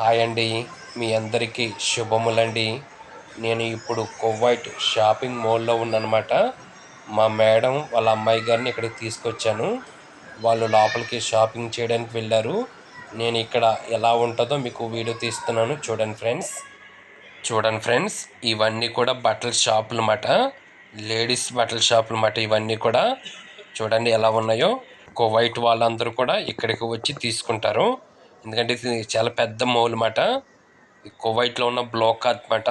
Hi అండి. మీ అందరికీ శుభములండి. నేను ఇప్పుడు కువైట్ షాపింగ్ మాల్లో ఉన్నానమాట. మా మేడం వాళ్ళ అమ్మాయి గారిని ఇక్కడికి తీసుకొచ్చాను. వాళ్ళు లోపలికి షాపింగ్ చేయడానికి వెళ్ళారు. నేను ఇక్కడ ఎలా ఉంటుందో మీకు వీడియో తీస్తున్నాను. చూడండి ఫ్రెండ్స్. చూడండి ఫ్రెండ్స్ ఇవన్నీ కూడా బట్టల షాపులు అన్నమాట లేడీస్ బట్టల షాపులు అన్నమాట ఇవన్నీ కూడా. చూడండి ఎలా ఉన్నాయో. కువైట్ వాళ్ళందరూ కూడా ఇక్కడికి వచ్చి తీసుకుంటారు. ఎందుకంటే ఇది చాలా పెద్ద మౌల్ అన్నమాట కువైట్లో ఉన్న బ్లాక్ అనమాట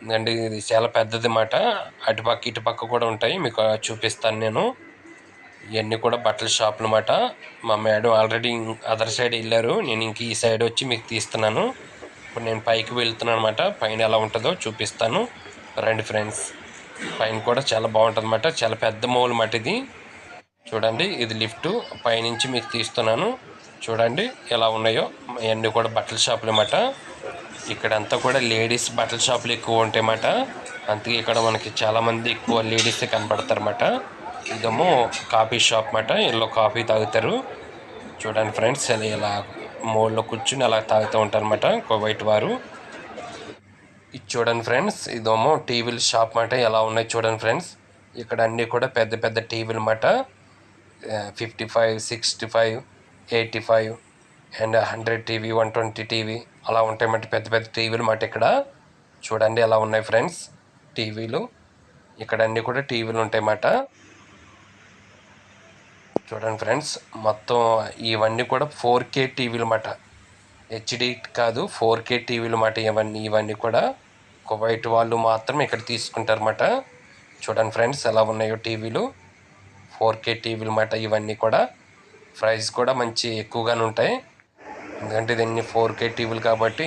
ఎందుకంటే ఇది చాలా పెద్దది అన్నమాట అటుపక్క ఇటుపక్క కూడా ఉంటాయి. మీకు చూపిస్తాను నేను. ఇవన్నీ కూడా బట్టల షాపులు అనమాట మా మేడం ఆల్రెడీ అదర్ సైడ్ వెళ్ళారు. నేను ఇంక ఈ సైడ్ వచ్చి మీకు తీస్తున్నాను. ఇప్పుడు నేను పైకి వెళ్తున్నాను అనమాట పైన ఎలా ఉంటుందో చూపిస్తాను. రండి ఫ్రెండ్స్. పైన కూడా చాలా బాగుంటుంది అనమాట చాలా పెద్ద మౌల్ అన్నమాట ఇది. చూడండి ఇది లిఫ్ట్. పైనుంచి మీకు తీస్తున్నాను. చూడండి ఎలా ఉన్నాయో. ఇవన్నీ కూడా బట్టల షాపులు అన్నమాట. ఇక్కడంతా కూడా లేడీస్ బట్టల షాపులు ఎక్కువ ఉంటాయి అన్నమాట. అందుకే ఇక్కడ మనకి చాలామంది ఎక్కువ లేడీస్ కనపడతారన్నమాట ఇదేమో కాఫీ షాప్ అన్నమాట. ఇందులో కాఫీ తాగుతారు. చూడండి ఫ్రెండ్స్ ఇలా ఇలా మోడ్లో కూర్చుని అలా తాగుతూ ఉంటారు అనమాట కువైట్ వారు. ఇది చూడండి ఫ్రెండ్స్ ఇదేమో టీవీల షాప్ అన్నమాట. ఎలా ఉన్నాయి చూడండి ఫ్రెండ్స్. ఇక్కడ అన్నీ కూడా పెద్ద పెద్ద టీవీలు అన్నమాట. Fifty five sixty five eighty five and hundred TV one twenty TV అలా ఉంటాయి మట్టి పెద్ద పెద్ద టీవీలు మాట ఇక్కడ. చూడండి ఎలా ఉన్నాయి ఫ్రెండ్స్ టీవీలు. ఇక్కడ అన్నీ కూడా టీవీలు ఉంటాయి మాట. చూడండి ఫ్రెండ్స్ మొత్తం ఇవన్నీ కూడా ఫోర్ కే టీవీలు అన్నమాట హెచ్డి కాదు ఫోర్ కే టీవీలు మాట ఇవన్నీ ఇవన్నీ కూడా కువైట్ వాళ్ళు మాత్రం ఇక్కడ తీసుకుంటారన్నమాట చూడండి ఫ్రెండ్స్ ఎలా ఉన్నాయో టీవీలు. ఫోర్ కే టీవీలు మాట ఇవన్నీ కూడా. ప్రైస్ కూడా మంచి ఎక్కువగానే ఉంటాయి. ఎందుకంటే ఇదన్నీ ఫోర్ కే టీవీలు కాబట్టి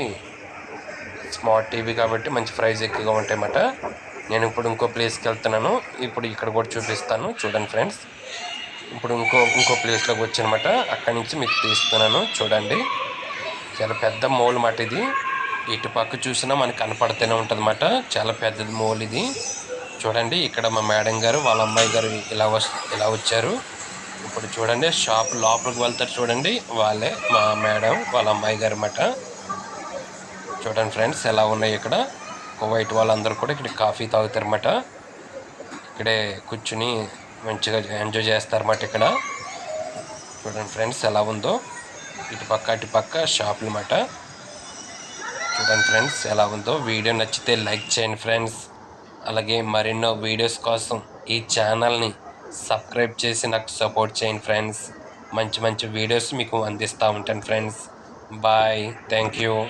స్మార్ట్ టీవీ కాబట్టి మంచి ప్రైస్ ఎక్కువగా ఉంటాయి అన్నమాట నేను ఇప్పుడు ఇంకో ప్లేస్కి వెళ్తున్నాను. ఇప్పుడు ఇక్కడ కూడా చూపిస్తాను. చూడండి ఫ్రెండ్స్. ఇప్పుడు ఇంకో ఇంకో ప్లేస్లోకి వచ్చానమాట అక్కడి నుంచి మీకు తీస్తున్నాను. చూడండి. చాలా పెద్ద మోల్ మాట ఇది. ఇటు పక్క చూసినా మనకు కనపడుతూనే ఉంటుంది అన్నమాట చాలా పెద్దది మోల్ ఇది. చూడండి ఇక్కడ మా మేడం గారు వాళ్ళ అమ్మాయి గారు ఇలా వస్ ఇలా వచ్చారు. ఇప్పుడు చూడండి షాప్ లోపలికి వెళ్తారు చూడండి వాళ్ళే మా మేడం వాళ్ళ అమ్మాయి గారు అన్నమాట. చూడండి ఫ్రెండ్స్ ఎలా ఉన్నాయి ఇక్కడ. కువైట్ వాళ్ళందరూ కూడా ఇక్కడ కాఫీ తాగుతారన్నమాట ఇక్కడే కూర్చుని మంచిగా ఎంజాయ్ చేస్తారన్నమాట ఇక్కడ. చూడండి ఫ్రెండ్స్ ఎలా ఉందో. ఇటు పక్క అటు పక్క షాపులు అన్నమాట. చూడండి ఫ్రెండ్స్ ఎలా ఉందో. వీడియో నచ్చితే లైక్ చేయండి ఫ్రెండ్స్. అలాగే మరెన్నో వీడియోస్ కోసం ఈ ఛానల్ని సబ్స్క్రైబ్ చేసి నాకు సపోర్ట్ చేయండి ఫ్రెండ్స్ మంచి మంచి వీడియోస్ మీకు అందిస్తూ ఉంటాను ఫ్రెండ్స్ బాయ్ థ్యాంక్ యూ